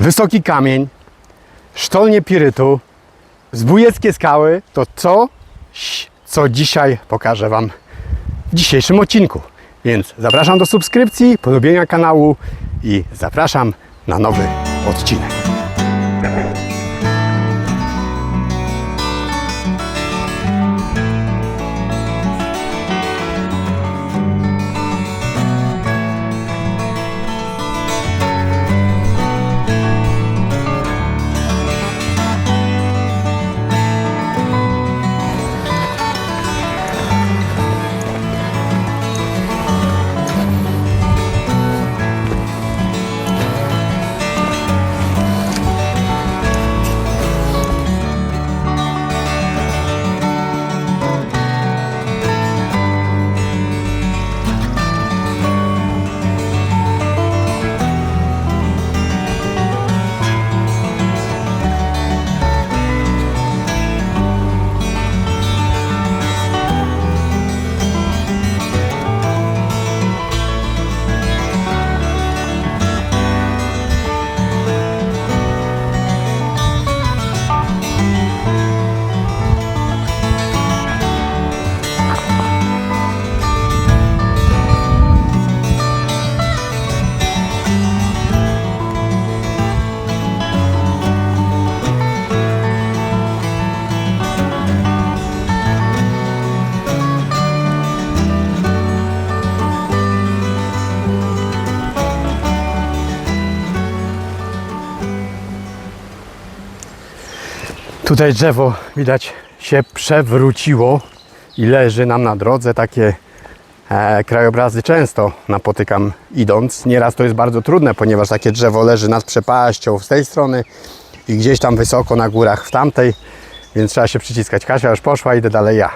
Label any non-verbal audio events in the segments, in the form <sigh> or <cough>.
wysoki kamień, sztolnie pirytu, zbójeckie skały, to co, co dzisiaj pokażę Wam w dzisiejszym odcinku. Więc zapraszam do subskrypcji, polubienia kanału i zapraszam na nowy odcinek. Tutaj drzewo widać się przewróciło i leży nam na drodze. Takie e, krajobrazy często napotykam idąc. Nieraz to jest bardzo trudne, ponieważ takie drzewo leży nad przepaścią z tej strony i gdzieś tam wysoko na górach w tamtej, więc trzeba się przyciskać. Kasia już poszła, idę dalej ja.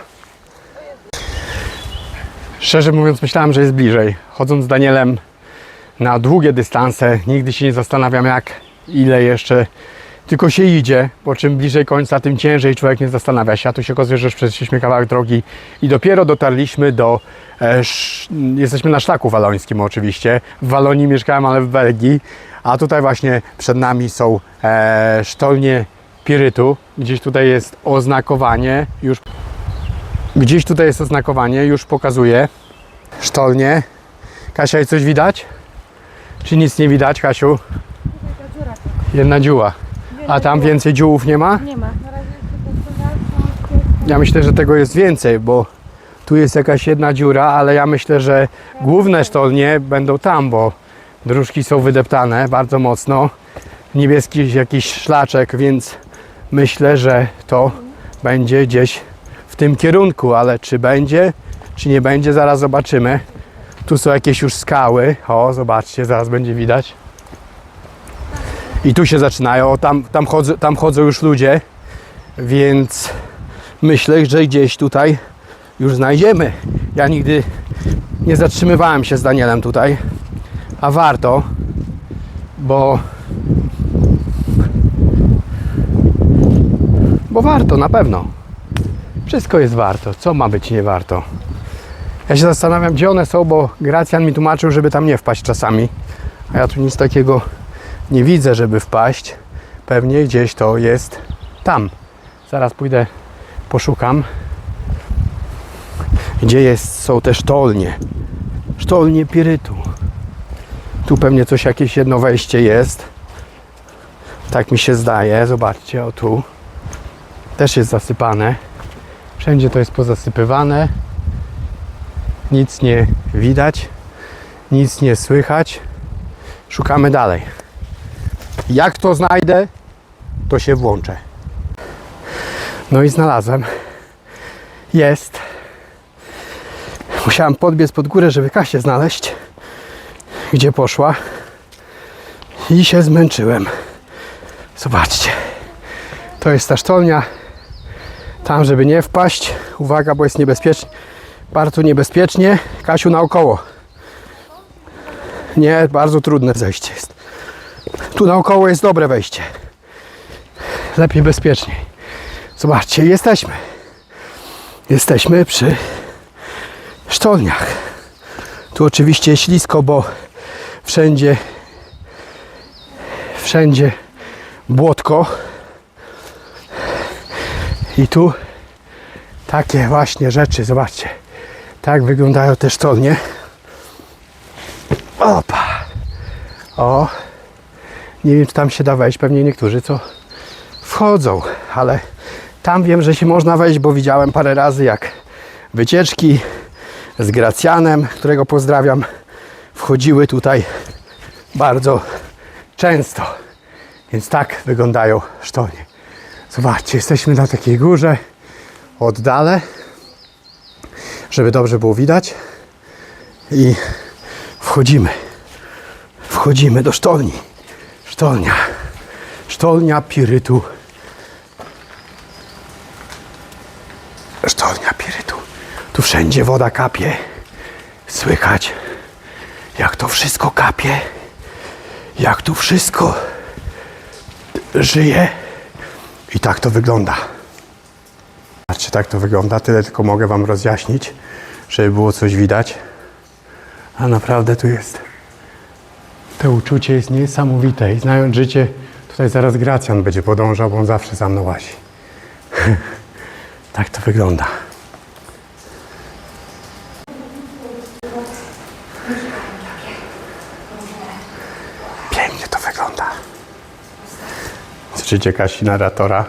Szczerze mówiąc, myślałem, że jest bliżej. Chodząc z Danielem na długie dystanse, nigdy się nie zastanawiam, jak, ile jeszcze tylko się idzie, bo czym bliżej końca, tym ciężej człowiek nie zastanawia się. A tu się okazuje, że przeszliśmy kawałek drogi i dopiero dotarliśmy do. E, sz, jesteśmy na szlaku walońskim, oczywiście. W Walonii mieszkałem, ale w Belgii. A tutaj właśnie przed nami są e, sztolnie pirytu. Gdzieś tutaj jest oznakowanie, już. Gdzieś tutaj jest oznakowanie, już pokazuje. Sztolnie. Kasia, jest coś widać? Czy nic nie widać, Kasiu? Jedna dziura. A tam więcej dziółów nie ma? Nie ma. Na razie. Ja myślę, że tego jest więcej, bo tu jest jakaś jedna dziura, ale ja myślę, że główne sztolnie będą tam, bo dróżki są wydeptane bardzo mocno. Niebieski jakiś szlaczek, więc myślę, że to będzie gdzieś w tym kierunku, ale czy będzie, czy nie będzie, zaraz zobaczymy. Tu są jakieś już skały. O, zobaczcie, zaraz będzie widać. I tu się zaczynają, tam, tam, chodzą, tam chodzą już ludzie, więc myślę, że gdzieś tutaj już znajdziemy. Ja nigdy nie zatrzymywałem się z Danielem tutaj, a warto, bo bo warto na pewno. Wszystko jest warto. Co ma być nie warto? Ja się zastanawiam, gdzie one są, bo Gracjan mi tłumaczył, żeby tam nie wpaść czasami. A ja tu nic takiego nie widzę, żeby wpaść. Pewnie gdzieś to jest tam. Zaraz pójdę, poszukam. Gdzie jest, są te sztolnie. Sztolnie pirytu. Tu pewnie coś, jakieś jedno wejście jest. Tak mi się zdaje. Zobaczcie, o tu. Też jest zasypane. Wszędzie to jest pozasypywane. Nic nie widać. Nic nie słychać. Szukamy dalej. Jak to znajdę, to się włączę. No i znalazłem. Jest. Musiałem podbiec pod górę, żeby Kasię znaleźć. Gdzie poszła. I się zmęczyłem. Zobaczcie. To jest ta sztolnia. Tam, żeby nie wpaść. Uwaga, bo jest niebezpiecznie. Bardzo niebezpiecznie. Kasiu naokoło. Nie, bardzo trudne zejście jest. Tu naokoło jest dobre wejście. Lepiej bezpieczniej. Zobaczcie, jesteśmy. Jesteśmy przy sztolniach. Tu oczywiście ślisko, bo wszędzie wszędzie błotko. I tu takie właśnie rzeczy, zobaczcie. Tak wyglądają te sztolnie. Opa! O! Nie wiem, czy tam się da wejść. Pewnie niektórzy co wchodzą, ale tam wiem, że się można wejść, bo widziałem parę razy, jak wycieczki z Gracjanem, którego pozdrawiam, wchodziły tutaj bardzo często. Więc tak wyglądają sztolnie. Zobaczcie, jesteśmy na takiej górze. Oddalę, żeby dobrze było widać. I wchodzimy. Wchodzimy do sztolni. Sztolnia. Sztolnia pirytu. Sztolnia pirytu. Tu wszędzie woda kapie. Słychać, jak to wszystko kapie. Jak tu wszystko żyje. I tak to wygląda. Patrzcie, tak to wygląda. Tyle tylko mogę Wam rozjaśnić, żeby było coś widać. A naprawdę tu jest. To uczucie jest niesamowite i znając życie, tutaj zaraz Gracjan będzie podążał, bo on zawsze za mną łazi. <laughs> tak to wygląda. Pięknie to wygląda. Słyszycie Kasi narratora?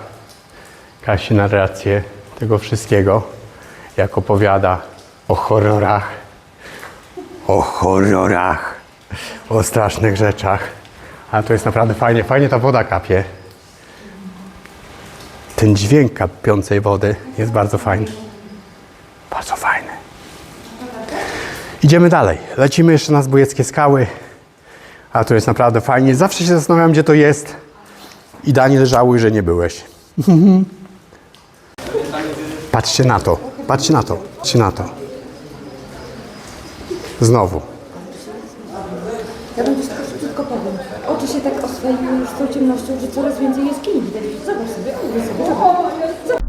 Kasi narrację tego wszystkiego, jak opowiada o horrorach, o horrorach, o strasznych rzeczach. Ale to jest naprawdę fajnie, fajnie ta woda kapie. Ten dźwięk kapiącej wody jest bardzo fajny. Bardzo fajny. Idziemy dalej. Lecimy jeszcze na Zbójeckie Skały. A to jest naprawdę fajnie. Zawsze się zastanawiam, gdzie to jest. I Daniel żałuj, że nie byłeś. Patrzcie na to. Patrzcie na to. Patrzcie na to. Znowu. Ja bym też tylko szybciutko powiem. Oczy się tak oswoiły już z tą ciemnością, że coraz więcej jaskini widać. Zobacz sobie, sobie.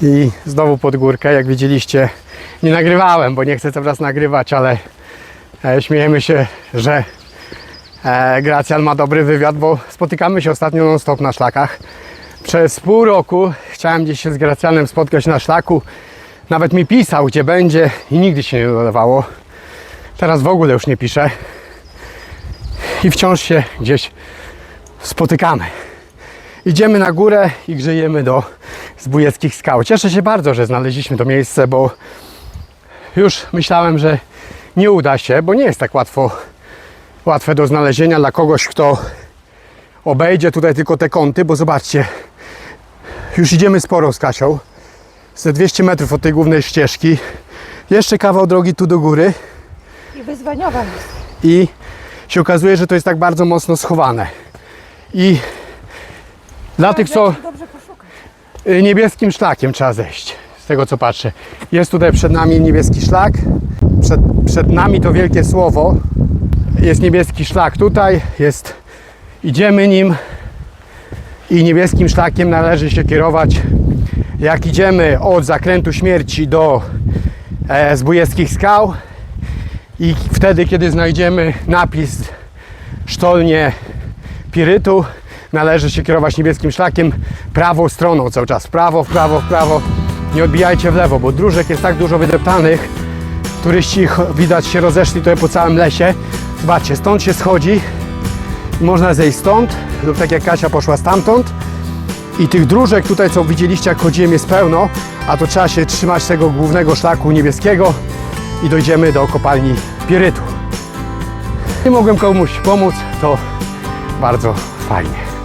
I znowu pod górkę, jak widzieliście, nie nagrywałem, bo nie chcę teraz nagrywać, ale e, śmiejemy się, że e, Gracjan ma dobry wywiad, bo spotykamy się ostatnio non-stop na szlakach. Przez pół roku chciałem gdzieś się z Gracjanem spotkać na szlaku. Nawet mi pisał, gdzie będzie i nigdy się nie udawało. Teraz w ogóle już nie pisze. I wciąż się gdzieś spotykamy. Idziemy na górę i grzejemy do zbójeckich skał. Cieszę się bardzo, że znaleźliśmy to miejsce, bo już myślałem, że nie uda się, bo nie jest tak łatwo, łatwe do znalezienia dla kogoś, kto obejdzie tutaj tylko te kąty, bo zobaczcie, już idziemy sporo z Kasią, ze 200 metrów od tej głównej ścieżki, jeszcze kawał drogi tu do góry I wyzwaniowa jest. i się okazuje, że to jest tak bardzo mocno schowane. I dla tych, co Dobrze niebieskim szlakiem trzeba zejść, z tego co patrzę. Jest tutaj przed nami niebieski szlak, przed, przed nami to wielkie słowo. Jest niebieski szlak tutaj, jest, idziemy nim i niebieskim szlakiem należy się kierować. Jak idziemy od zakrętu śmierci do e, zbójeckich skał i wtedy, kiedy znajdziemy napis sztolnie Pirytu, należy się kierować niebieskim szlakiem prawą stroną cały czas. W prawo, w prawo, w prawo. Nie odbijajcie w lewo, bo dróżek jest tak dużo wydeptanych. Turyści widać się rozeszli tutaj po całym lesie. Zobaczcie, stąd się schodzi. Można zejść stąd, lub tak jak Kasia poszła stamtąd. I tych dróżek tutaj, co widzieliście, jak chodziłem, jest pełno, a to trzeba się trzymać tego głównego szlaku niebieskiego i dojdziemy do kopalni Pirytu. Nie mogłem komuś pomóc, to bardzo fajnie.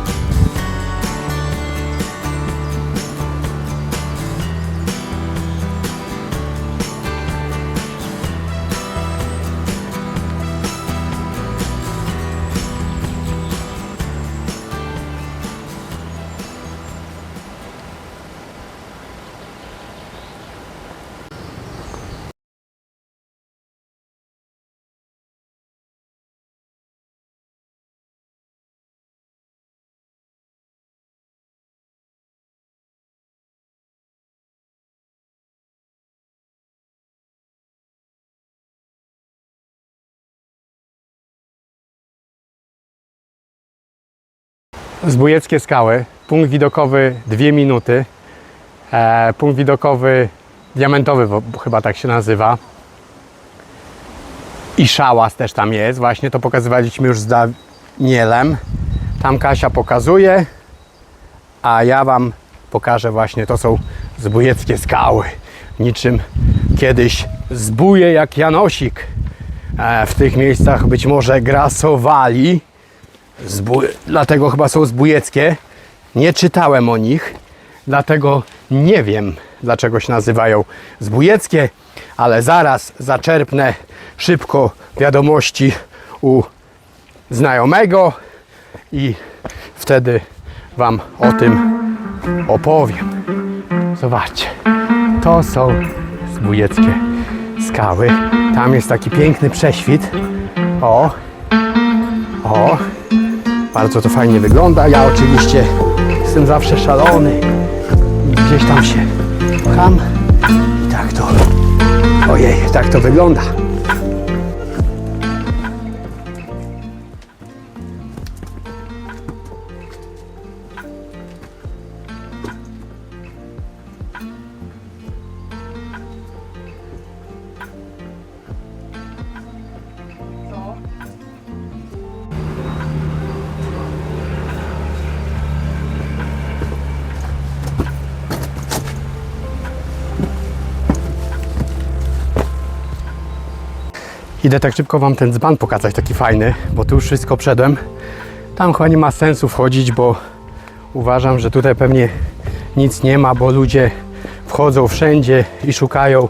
Zbójeckie skały. Punkt widokowy 2 minuty. E, punkt widokowy diamentowy, bo chyba tak się nazywa. I szałas też tam jest. Właśnie to pokazywaliśmy już z Danielem. Tam Kasia pokazuje, a ja Wam pokażę właśnie, to są zbójeckie skały. Niczym kiedyś zbóje jak Janosik. E, w tych miejscach być może grasowali. Zbój... Dlatego chyba są zbójeckie. Nie czytałem o nich, dlatego nie wiem, dlaczego się nazywają zbójeckie, ale zaraz zaczerpnę szybko wiadomości u znajomego i wtedy Wam o tym opowiem. Zobaczcie, to są zbójeckie skały. Tam jest taki piękny prześwit. O, o, bardzo to fajnie wygląda. Ja oczywiście jestem zawsze szalony. Gdzieś tam się pcham i tak to, ojej, tak to wygląda. Idę tak szybko Wam ten dzban pokazać, taki fajny, bo tu już wszystko przedem. Tam chyba nie ma sensu wchodzić, bo uważam, że tutaj pewnie nic nie ma, bo ludzie wchodzą wszędzie i szukają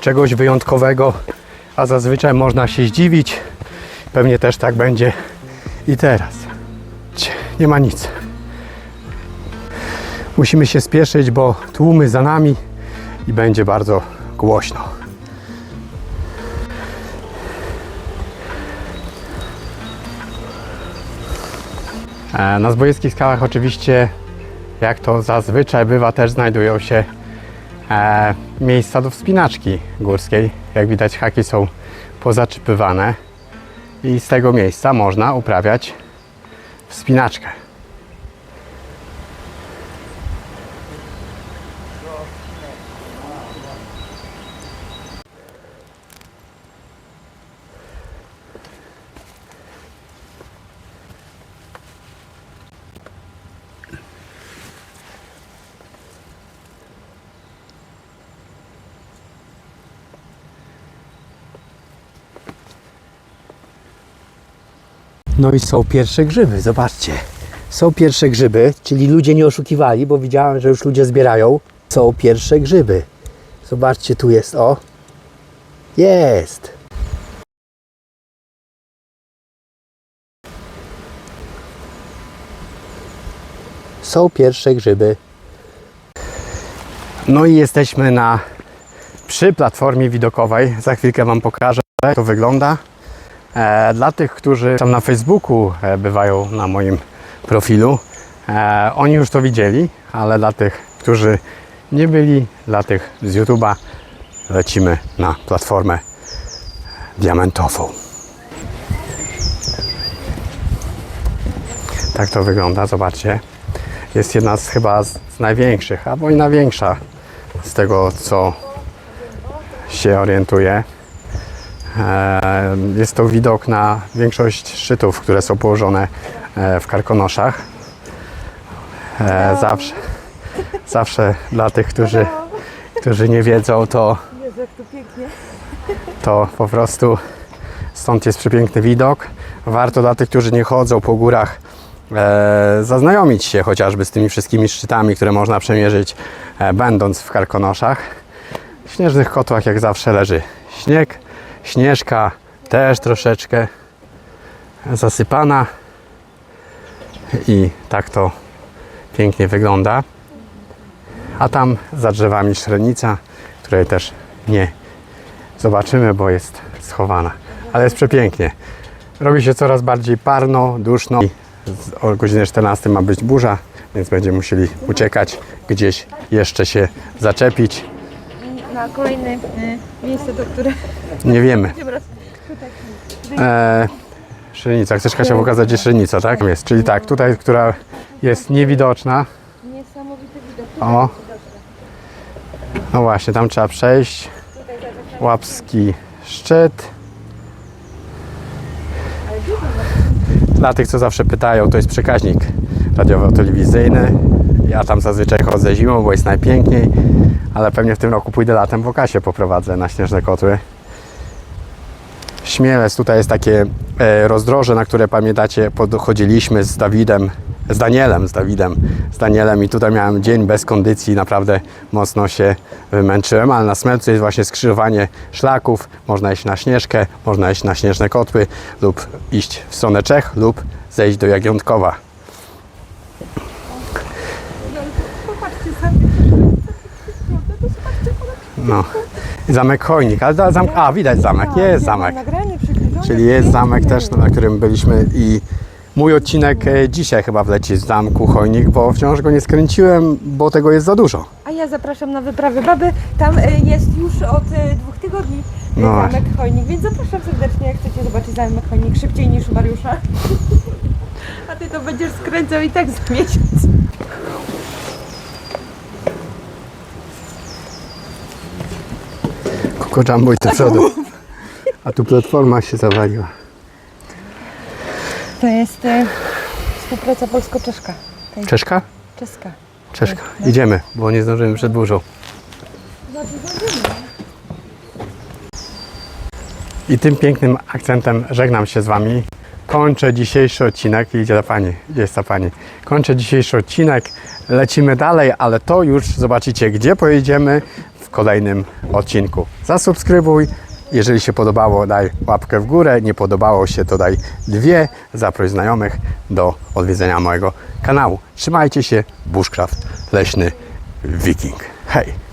czegoś wyjątkowego, a zazwyczaj można się zdziwić. Pewnie też tak będzie i teraz. Nie ma nic. Musimy się spieszyć, bo tłumy za nami i będzie bardzo głośno. Na zbojeskich skałach oczywiście, jak to zazwyczaj bywa, też znajdują się e, miejsca do wspinaczki górskiej. Jak widać, haki są pozaczypywane i z tego miejsca można uprawiać wspinaczkę. No i są pierwsze grzyby, zobaczcie. Są pierwsze grzyby, czyli ludzie nie oszukiwali, bo widziałem, że już ludzie zbierają. Są pierwsze grzyby. Zobaczcie, tu jest, o. Jest. Są pierwsze grzyby. No i jesteśmy na przy platformie widokowej. Za chwilkę Wam pokażę, jak to wygląda. E, Dla tych, którzy tam na Facebooku e, bywają na moim profilu, e, oni już to widzieli, ale dla tych, którzy nie byli, dla tych z YouTube'a, lecimy na platformę diamentową. Tak to wygląda, zobaczcie. Jest jedna z chyba z z największych, albo i największa z tego, co się orientuje. Jest to widok na większość szczytów, które są położone e, w Karkonoszach. E, Zawsze, zawsze dla tych, którzy, którzy nie wiedzą, to, to po prostu stąd jest przepiękny widok. Warto dla tych, którzy nie chodzą po górach, e, zaznajomić się chociażby z tymi wszystkimi szczytami, które można przemierzyć, e, będąc w Karkonoszach. W śnieżnych kotłach jak zawsze leży śnieg, śnieżka też troszeczkę zasypana i tak to pięknie wygląda. A tam za drzewami szrenica, której też nie zobaczymy, bo jest schowana. Ale jest przepięknie. Robi się coraz bardziej parno, duszno. I o godzinie 14 ma być burza, więc będziemy musieli uciekać, gdzieś jeszcze się zaczepić. Na kolejne y, miejsce, do które Nie wiemy. raz E, Szynica. Chcesz Kasia pokazać, gdzie szynica, tak? Jest. Czyli tak, tutaj, która jest niewidoczna. Niesamowity widok. O. No właśnie, tam trzeba przejść. Łapski szczyt. Dla tych, co zawsze pytają, to jest przekaźnik radiowo-telewizyjny. Ja tam zazwyczaj chodzę zimą, bo jest najpiękniej, ale pewnie w tym roku pójdę latem w Okasie poprowadzę na Śnieżne Kotły. Śmielec, tutaj jest takie e, rozdroże, na które pamiętacie, podchodziliśmy z Dawidem, z Danielem, z Dawidem, z Danielem i tutaj miałem dzień bez kondycji, naprawdę mocno się wymęczyłem, ale na Smelcu jest właśnie skrzyżowanie szlaków, można iść na Śnieżkę, można iść na Śnieżne Kotły lub iść w stronę Czech lub zejść do Jagiątkowa. No. Zamek Chojnik, ale da- zam- a widać zamek, jest zamek. Nagranie przykrywane. Czyli jest zamek też, na którym byliśmy i mój odcinek e, dzisiaj chyba wleci z zamku Chojnik, bo wciąż go nie skręciłem, bo tego jest za dużo. A ja zapraszam na wyprawę baby. Tam y, jest już od y, dwóch tygodni y, No zamek Chojnik, więc zapraszam serdecznie, jak chcecie zobaczyć zamek Chojnik szybciej niż u Mariusza. <laughs> A ty to będziesz skręcał i tak za miesiąc. Koko Jumbo i do przodu. A tu platforma się zawaliła. To jest y, współpraca polsko-czeszka. Tej Czeszka? Czeska. Czeszka. Idziemy, bo nie zdążymy przed burzą. I tym pięknym akcentem żegnam się z Wami. Kończę dzisiejszy odcinek. Idzie ta Pani, gdzie jest ta Pani? Kończę dzisiejszy odcinek. Lecimy dalej, ale to już zobaczycie, gdzie pojedziemy w kolejnym odcinku. Zasubskrybuj. Jeżeli się podobało, daj łapkę w górę. Nie podobało się, to daj dwie. Zaproś znajomych do odwiedzenia mojego kanału. Trzymajcie się. Bushcraft Leśny Wiking. Hej!